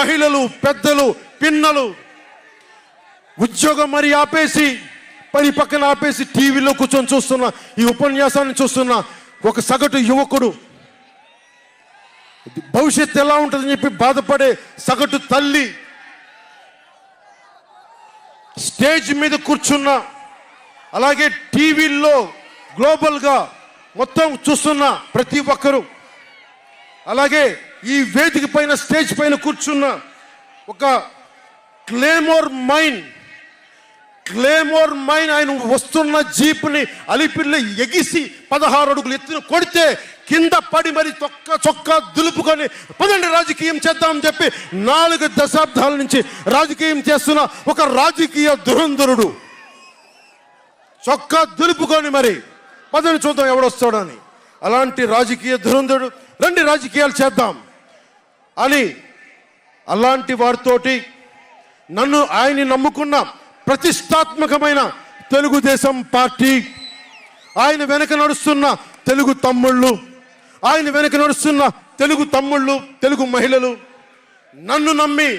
మహిళలు పెద్దలు పిన్నలు ఉద్యోగం మరి ఆపేసి పని పక్కన ఆపేసి టీవీలో కూర్చొని చూస్తున్న ఈ ఉపన్యాసాన్ని చూస్తున్నా ఒక సగటు యువకుడు. భవిష్యత్తు ఎలా ఉంటుందని చెప్పి బాధపడే సగటు తల్లి. స్టేజ్ మీద కూర్చున్న అలాగే టీవీల్లో గ్లోబల్గా మొత్తం చూస్తున్న ప్రతి ఒక్కరూ. అలాగే ఈ వేదిక పైన స్టేజ్ పైన కూర్చున్న ఒక క్లేమోర్ మైన్ క్లేమోర్ మైన్ ఆయన వస్తున్న జీప్ని అలిపిల్లి ఎగిసి పదహారు అడుగులు ఎత్తున కొడితే కింద పడి మరి చొక్క చొక్కా దులుపుకొని పదండి రాజకీయం చేద్దామని చెప్పి నాలుగు దశాబ్దాల నుంచి రాజకీయం చేస్తున్న ఒక రాజకీయ దురంధరుడు. చొక్కా దులుపుకొని మరి పదని చూద్దాం ఎవడొస్తాడని. అలాంటి రాజకీయ దురంధరుడు రండి రాజకీయాలు చేద్దాం. అని అలాంటి వారితోటి నన్ను ఆయన్ని నమ్ముకున్న ప్రతిష్టాత్మకమైన తెలుగుదేశం పార్టీ ఆయన వెనక నడుస్తున్న తెలుగు తమ్ముళ్ళు ఆయన వెనక నడుస్తున్న తెలుగు తమ్ముళ్ళు తెలుగు మహిళలు నన్ను నమ్మి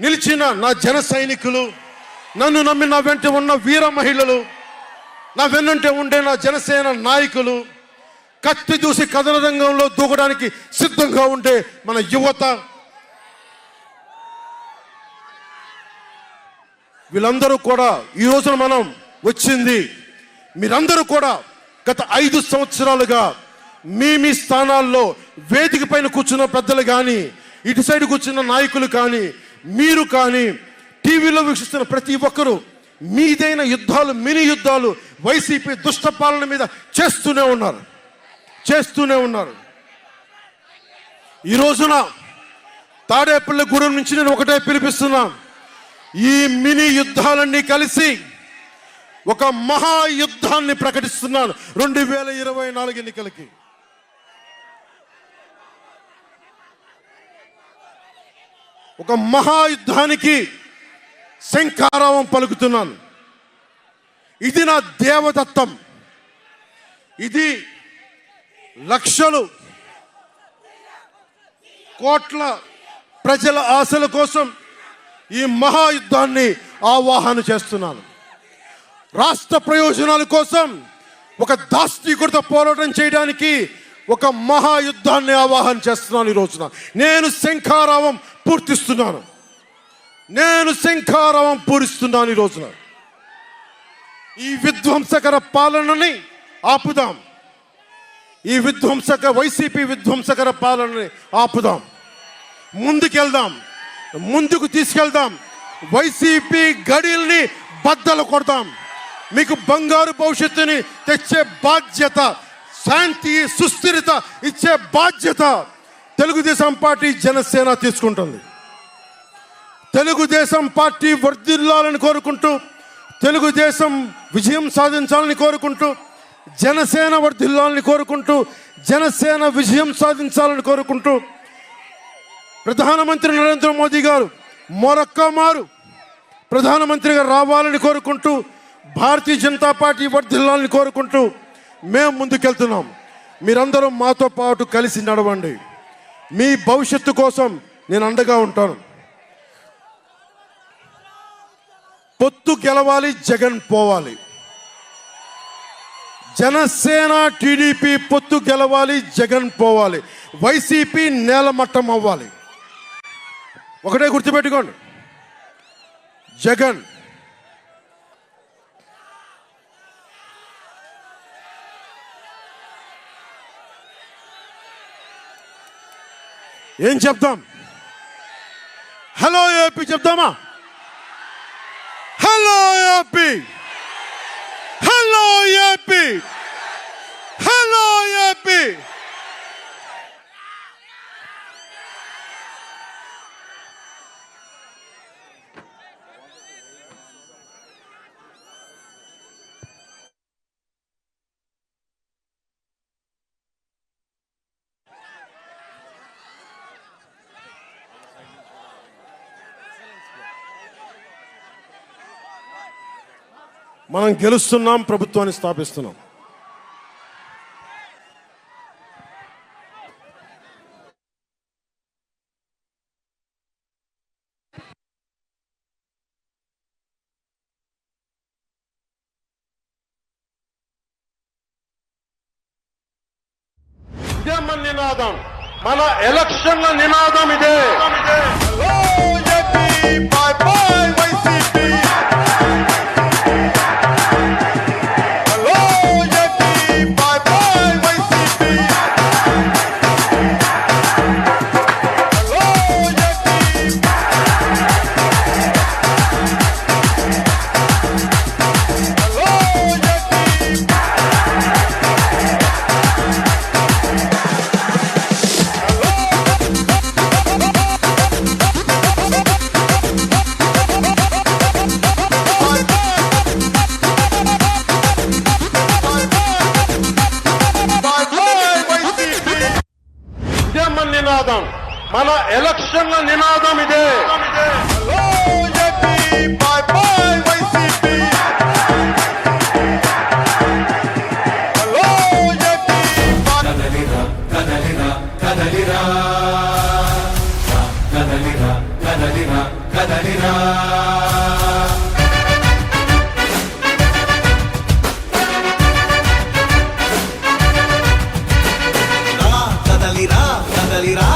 నిలిచిన నా జన సైనికులు నన్ను నమ్మి నా వెంట ఉన్న వీర మహిళలు నా వెన్నంటే ఉండే నా జనసేన నాయకులు కత్తి చూసి కథన రంగంలో దూకడానికి సిద్ధంగా ఉండే మన యువత. వీళ్ళందరూ కూడా ఈ రోజున మనం వచ్చింది. మీరందరూ కూడా గత ఐదు సంవత్సరాలుగా మీ మీ స్థానాల్లో వేదిక పైన కూర్చున్న పెద్దలు కానీ ఇటు సైడ్ కూర్చున్న నాయకులు కానీ మీరు కానీ టీవీలో వీక్షిస్తున్న ప్రతి ఒక్కరూ మీదైన యుద్ధాలు మినీ యుద్ధాలు వైసీపీ దుష్ట పాలన మీద చేస్తూనే ఉన్నారు. చేస్తూనే ఉన్నారు. ఈ రోజున తాడేపల్లి గూడెం నుంచి నేను ఒకటే పిలిపిస్తున్నా. ఈ మినీ యుద్ధాలన్నీ కలిసి ఒక మహాయుద్ధాన్ని ప్రకటిస్తున్నాను రెండు వేల ఇరవై నాలుగు ఎన్నికలకి. ఒక మహాయుద్ధానికి శంఖారావం పలుకుతున్నాను. ఇది నా దేవదత్తం. ఇది లక్షలు కోట్ల ప్రజల ఆశల కోసం ఈ మహాయుద్ధాన్ని ఆవాహన చేస్తున్నాను. రాష్ట్ర ప్రయోజనాల కోసం ఒక దాస్తికుడితో పోరాటం చేయడానికి ఒక మహాయుద్ధాన్ని ఆవాహన చేస్తున్నాను ఈ రోజున. నేను శంఖారావం పూర్తిస్తున్నాను. నేను శంఖారావం పూరిస్తున్నాను ఈ రోజున. ఈ విధ్వంసకర పాలనని ఆపుదాం. ఈ విధ్వంసక వైసీపీ విధ్వంసకర పాలనని ఆపుదాం. ముందుకెళ్దాం. ముందుకు తీసుకెళ్దాం. వైసీపీ గడిల్ని బద్దలు కొడదాం. మీకు బంగారు భవిష్యత్తుని తెచ్చే బాధ్యత శాంతి సుస్థిరత ఇచ్చే బాధ్యత తెలుగుదేశం పార్టీ జనసేన తీసుకుంటుంది. తెలుగుదేశం పార్టీ వర్ధిల్లాలని కోరుకుంటూ తెలుగుదేశం విజయం సాధించాలని కోరుకుంటూ జనసేన వర్ధిల్లాలని కోరుకుంటూ జనసేన విజయం సాధించాలని కోరుకుంటూ ప్రధానమంత్రి నరేంద్ర మోదీ గారు మరొక్క మారు ప్రధానమంత్రిగా రావాలని కోరుకుంటూ భారతీయ జనతా పార్టీ వర్ధిల్లాలని కోరుకుంటూ మేము ముందుకెళ్తున్నాం. మీరందరూ మాతో పాటు కలిసి నడవండి. మీ భవిష్యత్తు కోసం నేను అండగా ఉంటాను. పొత్తు గెలవాలి జగన్ పోవాలి. జనసేన టీడీపీ పొత్తు గెలవాలి జగన్ పోవాలి. వైసీపీ నేలమట్టం అవ్వాలి. ఒకటే గుర్తుపెట్టుకోండి. జగన్. ఏం చెప్తాం హలో ఏపీ చెప్తామా hello AP. Hello AP hello AP మనం గెలుస్తున్నాం ప్రభుత్వాన్ని స్థాపిస్తున్నాం. నినాదం మన ఎలక్షన్ల నినాదం ఇదే. మన ఎలక్షన్ల నినాదం ఇదే. కదలిరా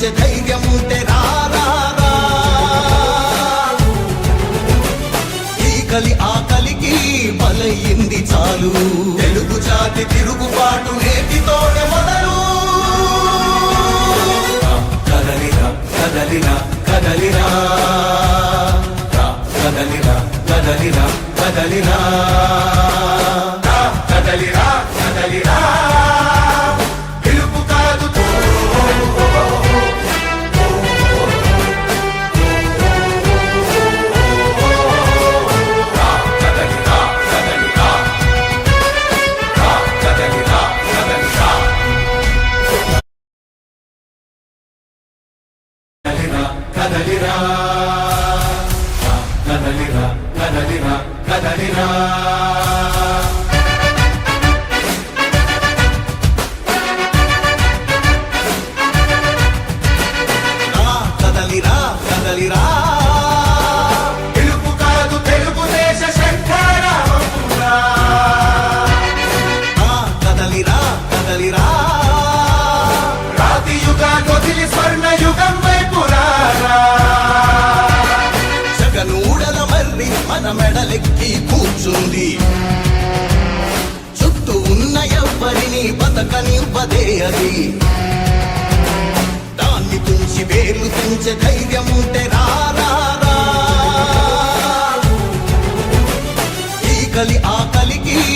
గెలిచే ధైర్యం ఉంటే ఈ కలి ఆ కలికి బలయింది చాలు. తెలుగు జాతి తిరుగుబాటు నేటితోనే మొదలు. కదలిరా కదలిరా కదలిరా కదలిరా కదలిరా కదలిరా కదలిరా అదే అది. దాన్ని తుంచి వేలు తుంచే ధైర్యము